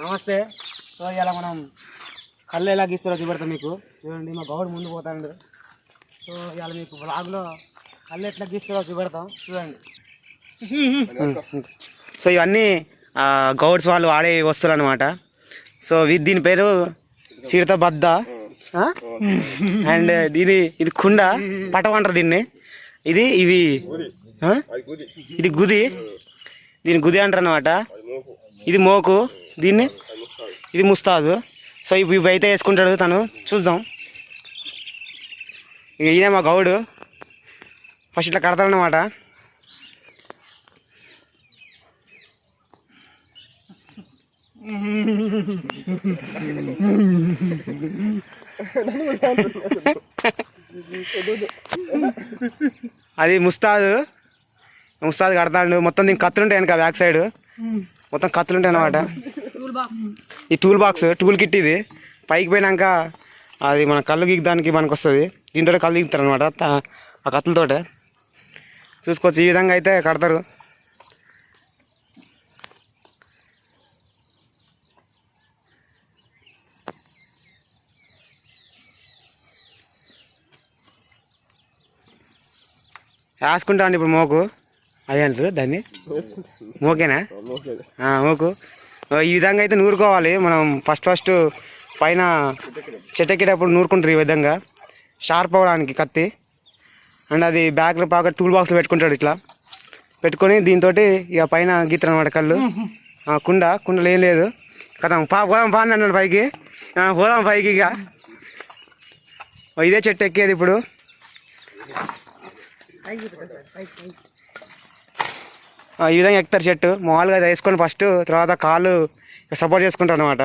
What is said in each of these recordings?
నమస్తే. సో ఇలా మనం కళ్ళు ఎలా గీస్తారో చూపెడతాం మీకు. చూడండి మా గౌడ్ ముందు పోతాడు. సో ఇవాళ మీకు బ్లాగ్లో కళ్ళు ఎట్లా గీస్తారో చూపెడతాం. చూడండి. సో ఇవన్నీ గౌడ్స్ వాళ్ళు వాడే వస్తువులు అనమాట సో వీ- దీని పేరు సీడత బద్ద. అండ్ ఇది ఇది కుండ పటం అంటారు దీన్ని. ఇది ఇవి? ఇది గుది. దీని గుది అంటారు అనమాట ఇది మోకు. దీన్ని? ఇది ముస్తాదు. సో ఇవి ఇవి అయితే వేసుకుంటాడు తను. చూద్దాం. ఇక ఈయన మా గౌడు. ఫస్ట్ ఇట్లా కడతాడనమాట అది ముస్తాదు. ముస్తాదు కడతాడు. మొత్తం దీనికి కత్తులు ఉంటాయి వెనక బ్యాక్ సైడ్. మొత్తం కత్తులు ఉంటాయి అనమాట ఈ టూల్ బాక్స్ టూల్ కిట్ ఇది. పైకి పోయినాక అది మన కళ్ళు గీకడానికి మనకు వస్తుంది. దీంతో కళ్ళు గీకుతారు అనమాట ఆ కత్తులతోటే చూసుకోవచ్చు ఈ విధంగా అయితే కడతారు. రాసుకుంటా అండి ఇప్పుడు మోకు. అదే అంటారు దాన్ని? మోకేనా? ఆ, మోకు. ఈ విధంగా అయితే నూరుకోవాలి. మనం ఫస్ట్ ఫస్ట్ పైన చెట్టెక్కేటప్పుడు నూరుకుంటారు ఈ విధంగా. షార్ప్ అవ్వడానికి కత్తి. అండ్ అది బ్యాగ్లో పాక టూల్ బాక్స్లో పెట్టుకుంటాడు ఇట్లా. పెట్టుకొని దీంతో ఇక పైన గీతలు అనమాట కళ్ళు కుండ. కుండలు ఏం లేదు. కదా పా పోదాం పా అన్నాడు పైకి. పోదాం పైకి ఇక. ఇదే చెట్టు ఎక్కేది ఇప్పుడు. ఈ విధంగా ఎక్కుతారు చెట్టు. మామూలుగా అది వేసుకొని ఫస్ట్ తర్వాత కాళ్ళు సపోర్ట్ చేసుకుంటారు అనమాట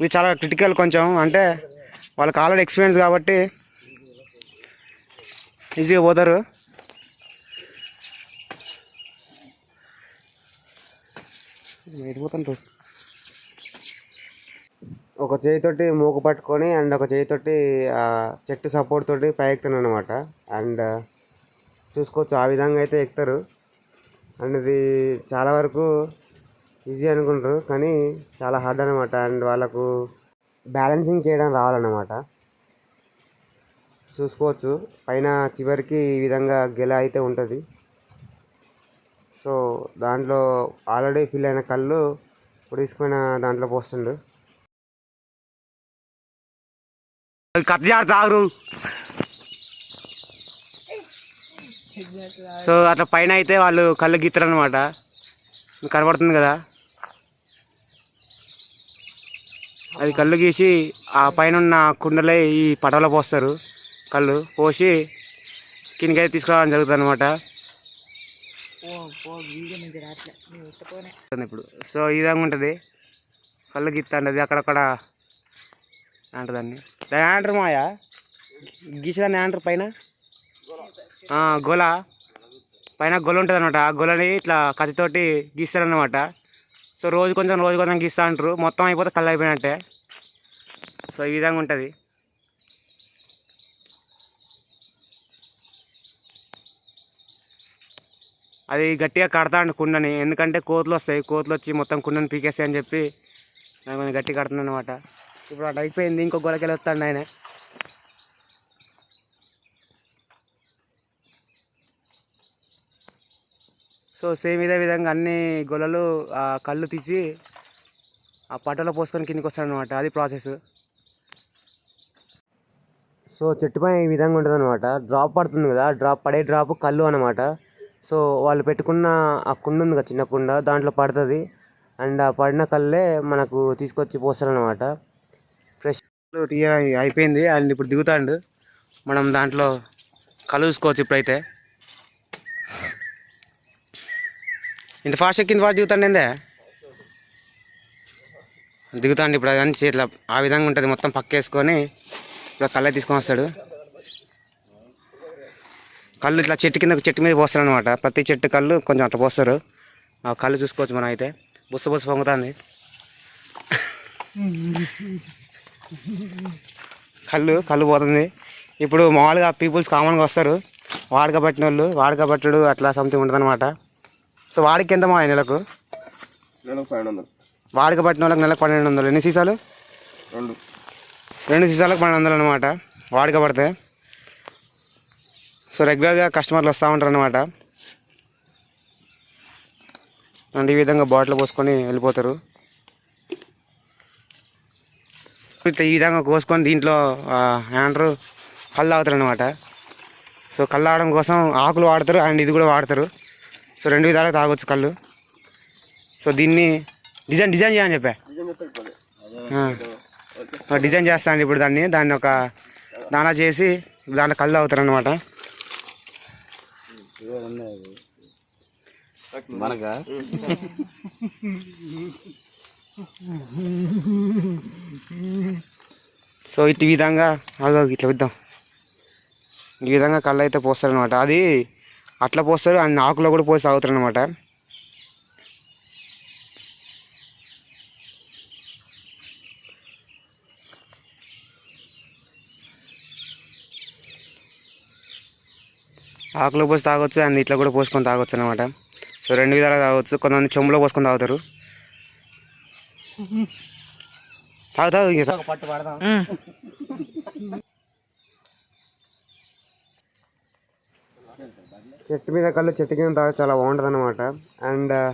ఇది చాలా క్రిటికల్ కొంచెం. అంటే వాళ్ళకి ఆల్రెడీ ఎక్స్పీరియన్స్ కాబట్టి ఈజీగా పోతారు. వెళ్ళిపోతాను ఒక చేయితోటి మూకు పట్టుకొని అండ్ ఒక చేయితోటి ఆ చెట్టు సపోర్ట్ తోటి పై ఎక్కుతాను అనమాట అండ్ చూసుకోవచ్చు ఆ విధంగా అయితే ఎక్కుతారు. అండ్ ఇది చాలా వరకు ఈజీ అనుకుంటారు కానీ చాలా హార్డ్ అనమాట అండ్ వాళ్ళకు బ్యాలెన్సింగ్ చేయడం రావాలన్నమాట. చూసుకోవచ్చు. పైన చివరికి ఈ విధంగా గెల అయితే ఉంటుంది. సో దాంట్లో ఆల్రెడీ ఫిల్ అయిన కళ్ళు ఇప్పుడు తీసుకున్న దాంట్లో పోస్తుండు. కట్ తాగరు. సో అట్లా పైన అయితే వాళ్ళు కళ్ళు గీతారు అనమాట కనబడుతుంది కదా. అది కళ్ళు గీసి ఆ పైన ఉన్న కుండలే ఈ పటంలో పోస్తారు. కళ్ళు పోసి కిందకైతే తీసుకురావడం జరుగుతుంది అనమాట ఇప్పుడు. సో ఈ విధంగా ఉంటుంది. కళ్ళు గీస్తుంది అక్కడక్కడ. అంటారు దాన్ని. దాన్ని అంటారు మాయా? గీసేదాన్ని అంటారు పైన? గొల. పైన గొల ఉంటుంది అనమాట ఆ గొలని ఇట్లా కత్తితోటి గీస్తారనమాట సో రోజు కొంచెం రోజు కొంచెం గీస్తా అంటారు మొత్తం అయిపోతే కళ్ళు అయిపోయినట్టే. సో ఈ విధంగా ఉంటుంది. అది గట్టిగా కడతా అండి కుండని. ఎందుకంటే కోతులు వస్తాయి. కోతులు వచ్చి మొత్తం కుండని పీకేస్తాయి అని చెప్పి నేను కొంచెం గట్టిగా కడుతున్నాను అనమాట ఇప్పుడు అటు అయిపోయింది. ఇంకో గొలకెళ్ళి వస్తాడు ఆయన. సో సేమ్ ఇదే విధంగా అన్ని గొలలు ఆ కళ్ళు తీసి ఆ పట్టలో పోసుకొని కిందికి వస్తారనమాట అది ప్రాసెస్. సో చెట్టు పైన ఈ విధంగా ఉంటుంది అనమాట డ్రాప్ పడుతుంది కదా డ్రాప్ పడే డ్రాప్ కళ్ళు అనమాట సో వాళ్ళు పెట్టుకున్న ఆ కుండ ఉంది కదా చిన్న కుండ దాంట్లో పడుతుంది. అండ్ ఆ పడిన కళ్ళే మనకు తీసుకొచ్చి పోస్తారనమాట ఫ్రెష్ అయిపోయింది. అండ్ ఇప్పుడు దిగుతాండు. మనం దాంట్లో కలుసుకోవచ్చు చూసుకోవచ్చు ఇప్పుడైతే. ఇంత ఫాస్ట్ కింద ఫాస్ట్ దిగుతాండి ఏందే దిగుతాండి ఇప్పుడు అదని చేతిలో ఆ విధంగా ఉంటుంది మొత్తం పక్కేసుకొని ఇప్పుడు కళ్ళే తీసుకొని వస్తాడు. కళ్ళు ఇట్లా చెట్టు కింద చెట్టు మీద పోస్తారు అనమాట ప్రతి చెట్టు కళ్ళు కొంచెం అట్లా పోస్తారు. ఆ కళ్ళు చూసుకోవచ్చు మనం అయితే. బుస్స బుస్స పొంగుతుంది. కళ్ళు కళ్ళు పోతుంది. ఇప్పుడు మామూలుగా పీపుల్స్ కామన్గా వస్తారు. వాడక పట్టిన వాళ్ళు వాడకబట్టడు అట్లా సంథింగ్ ఉంటుంది అనమాట సో వాడికి ఎంత మా నెలకు? నెలకు పన్నెండు వందలు వాడిక పట్టిన వాళ్ళకి నెలకు పన్నెండు వందలు ఎన్ని సీసాలు? రెండు. రెండు సీసాలకు పన్నెండు వందలు అనమాట వాడిక పడితే? సో రెగ్యులర్గా కస్టమర్లు వస్తూ ఉంటారు అనమాట అండ్ ఈ విధంగా బాటిల్ పోసుకొని వెళ్ళిపోతారు. ఈ విధంగా కోసుకొని దీంట్లో ఏమంటారు కళ్ళు తాగుతారు అనమాట సో కళ్ళు కోసం ఆకులు వాడతారు అండ్ ఇది కూడా వాడతారు. సో రెండు విధాలుగా తాగొచ్చు కళ్ళు. సో దీన్ని డిజైన్ డిజైన్ చేయని చెప్పా. డిజైన్ చేస్తాను ఇప్పుడు దాన్ని. దాన్ని ఒక దానా చేసి దాంట్లో కళ్ళు తాగుతారు అనమాట మనగా సో ఇటు ఈ విధంగా అదో ఇట్లా ఇద్దాం ఈ విధంగా కళ్ళు అయితే పోస్తారు అనమాట అది అట్లా పోస్తారు అండ్ ఆకులో కూడా పోసి తాగుతారు అనమాట ఆకులో పోసి తాగొచ్చు అండ్ ఇట్లా కూడా పోసుకొని తాగొచ్చు అనమాట సో రెండు విధాలుగా తాగొచ్చు. కొంతమంది చెంబులో పోసుకొని తాగుతారు. తాగుతావు ఇంకా పట్టు పడదాం. చెట్టు మీద కళ్ళు చెట్టు కింద తాగితే చాలా బాగుంటుంది అనమాట అండ్ uh,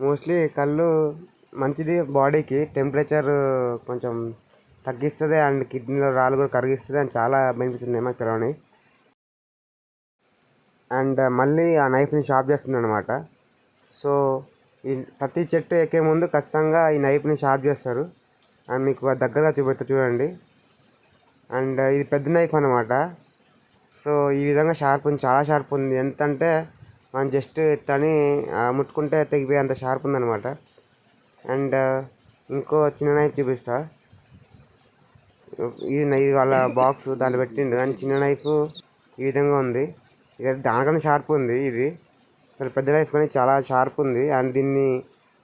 మోస్ట్లీ కళ్ళు మంచిది బాడీకి. టెంపరేచర్ కొంచెం తగ్గిస్తుంది అండ్ కిడ్నీలో రాళ్ళు కూడా కరిగిస్తుంది అండ్ చాలా బెనిఫిట్స్ ఉన్నాయి మాకు తెలవని. అండ్ uh, మళ్ళీ ఆ నైఫ్ని షార్ప్ చేస్తుంది అనమాట సో ఈ ప్రతి చెట్టు ఎక్కే ముందు ఖచ్చితంగా ఈ నైఫ్ని షార్ప్ చేస్తారు. అండ్ మీకు దగ్గరగా చూపెడతా చూడండి. అండ్ uh, ఇది పెద్ద నైఫ్ అనమాట సో ఈ విధంగా షార్ప్ ఉంది చాలా షార్ప్ ఉంది. ఎంత అంటే మనం జస్ట్ ఇట్టని ముట్టుకుంటే తెగిపోయే అంత షార్ప్ ఉందన్నమాట. అండ్ ఇంకో చిన్న నైఫ్ చూపిస్తా. ఇది ఇది వాళ్ళ బాక్స్ దాన్ని పెట్టిండు. కానీ చిన్న నైఫ్ ఈ విధంగా ఉంది. ఇది దానికన్నా షార్ప్ ఉంది ఇది. అసలు పెద్ద నైఫ్ కానీ చాలా షార్ప్ ఉంది. అండ్ దీన్ని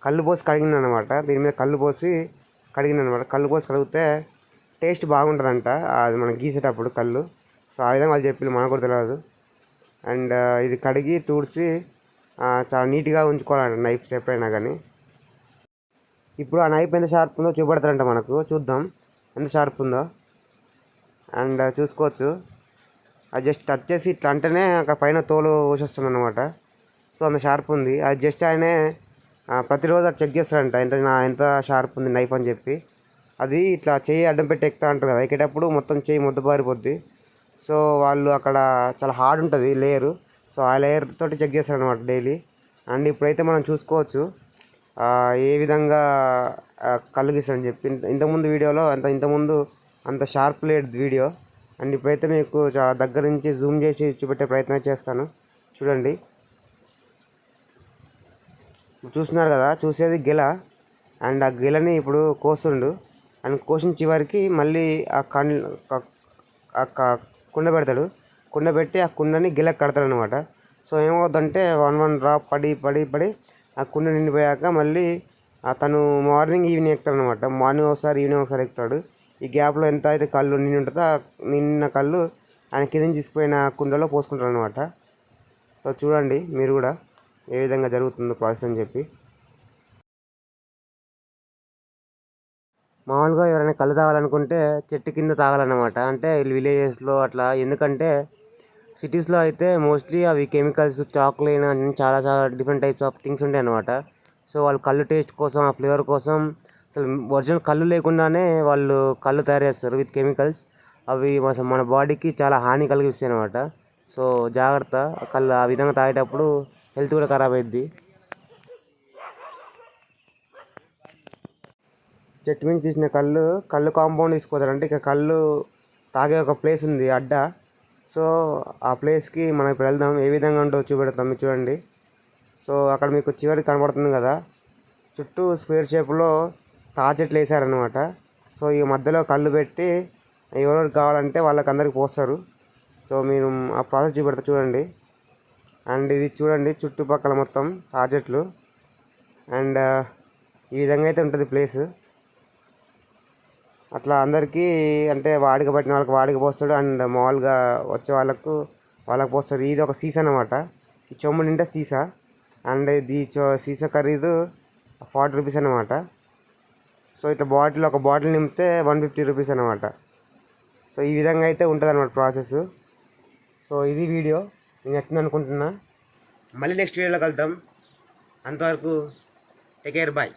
కళ్ళు పోసి కడిగిన అనమాట దీని మీద కళ్ళు పోసి కడిగిన అనమాట కళ్ళు పోసి కడిగితే టేస్ట్ బాగుంటుందంట. అది మనం గీసేటప్పుడు కళ్ళు. సో ఆ విధంగా వాళ్ళు చెప్పి మనకు కూడా తెలియదు అండ్ ఇది కడిగి తుడిచి చాలా నీట్గా ఉంచుకోవాలంట నైఫ్ ఎప్పుడైనా కానీ. ఇప్పుడు ఆ నైఫ్ ఎంత షార్ప్ ఉందో చూపెడతారంట మనకు. చూద్దాం ఎంత షార్ప్ ఉందో. అండ్ చూసుకోవచ్చు. అది జస్ట్ టచ్ చేసి ఇట్లా అంటేనే అక్కడ పైన తోలు ఊసేస్తుంది అనమాట సో అంత షార్ప్ ఉంది. అది జస్ట్ ఆయనే ప్రతిరోజు అది చెక్ చేస్తాడంట ఎంత నా ఎంత షార్ప్ ఉంది నైఫ్ అని చెప్పి. అది ఇట్లా చేయి అడ్డం పెట్టి ఎక్కుతా అంటారు కదా. ఎక్కేటప్పుడు మొత్తం చేయి ముద్ద పారిపోద్ది సో వాళ్ళు అక్కడ చాలా హార్డ్ ఉంటుంది లేయరు సో ఆ లేయర్ తోటి చెక్ చేస్తారు అనమాట డైలీ అండ్ ఇప్పుడైతే మనం చూసుకోవచ్చు ఏ విధంగా ఆ, చెప్పి. ఇంత- ఇంతకుముందు వీడియోలో అంత ఇంతకుముందు అంత షార్ప్ లేదు వీడియో అండ్ ఇప్పుడైతే మీకు చాలా దగ్గర నుంచి జూమ్ చేసి చూపెట్టే ప్రయత్నం చేస్తాను. చూడండి. చూస్తున్నారు కదా చూసేది గెల. అండ్ ఆ గెలని ఇప్పుడు కోస్తుండు. అండ్ కోసిన చివరికి మళ్ళీ ఆ కన్ ఆ క- కుండ పెడతాడు. కుండ పెట్టి ఆ కుండని గిలక్ కడతాడు అనమాట సో ఏమవుతుందంటే వన్ వన్ డ్రాప్ పడి పడి పడి ఆ కుండ నిండిపోయాక మళ్ళీ తను మార్నింగ్ ఈవినింగ్ ఎక్కుతాడు అనమాట మార్నింగ్ ఒకసారి ఈవినింగ్ ఒకసారి ఎక్కుతాడు. ఈ గ్యాప్లో ఎంత అయితే కళ్ళు నిండి ఉంటుందో నిన్న కళ్ళు ఆయన కింద తీసుకుపోయిన కుండలో పోసుకుంటాడు అనమాట సో చూడండి మీరు కూడా ఏ విధంగా జరుగుతుందో ప్రాసెస్ అని చెప్పి. మామూలుగా ఎవరైనా కళ్ళు తాగాలనుకుంటే చెట్టు కింద తాగాలన్నమాట. అంటే విలేజెస్లో అట్లా. ఎందుకంటే సిటీస్లో అయితే మోస్ట్లీ అవి కెమికల్స్ చాక్లైన్ అని చాలా చాలా డిఫరెంట్ టైప్స్ ఆఫ్ థింగ్స్ ఉంటాయి అన్నమాట. సో వాళ్ళు కళ్ళు టేస్ట్ కోసం ఆ ఫ్లేవర్ కోసం అసలు ఒరిజినల్ కళ్ళు లేకుండానే వాళ్ళు కళ్ళు తయారు చేస్తారు విత్ కెమికల్స్. అవి మన బాడీకి చాలా హాని కలిగిస్తాయి అనమాట సో జాగ్రత్త. కళ్ళు ఆ విధంగా తాగేటప్పుడు హెల్త్ కూడా ఖరాబ్ అయింది చెట్టు నుంచి తీసిన కళ్ళు కళ్ళు కాంపౌండ్ తీసుకుపోతారు. అంటే ఇక కళ్ళు తాగే ఒక ప్లేస్ ఉంది అడ్డ. సో ఆ ప్లేస్కి మనం ఇప్పుడు వెళ్దాం. ఏ విధంగా ఉంటుందో చూపెడతాం చూడండి. సో అక్కడ మీకు చివరికి కనబడుతుంది కదా. చుట్టూ స్క్వేర్ షేప్లో తాడి చెట్లు వేసారనమాట సో ఈ మధ్యలో కళ్ళు పెట్టి ఎవరెవరు కావాలంటే వాళ్ళకి అందరికి పోస్తారు. సో మీరు ఆ ప్రాసెస్ చూపెడతా చూడండి. అండ్ ఇది చూడండి చుట్టుపక్కల మొత్తం తాడి చెట్లు. అండ్ ఈ విధంగా అయితే ఉంటుంది ప్లేస్ అట్లా అందరికీ అంటే వాడిక పట్టిన వాళ్ళకి వాడిక పోస్తాడు. అండ్ మామూలుగా వచ్చే వాళ్ళకు వాళ్ళకి పోస్తాడు ఇది ఒక సీసా అనమాట ఈ చెమ్ము నిండా సీసా. అండ్ ఇది చో- సీసా ఖరీదు ఫార్టీ రూపీస్ అనమాట సో ఇట్లా బాటిల్ ఒక బాటిల్ నింపితే వన్ ఫిఫ్టీ రూపీస్ అనమాట సో ఈ విధంగా అయితే ఉంటుంది అనమాట ప్రాసెస్. సో ఇది వీడియో. మీకు నచ్చింది అనుకుంటున్నా. మళ్ళీ నెక్స్ట్ వీడియోలో కలుద్దాం. అంతవరకు టేక్ కేర్ బాయ్.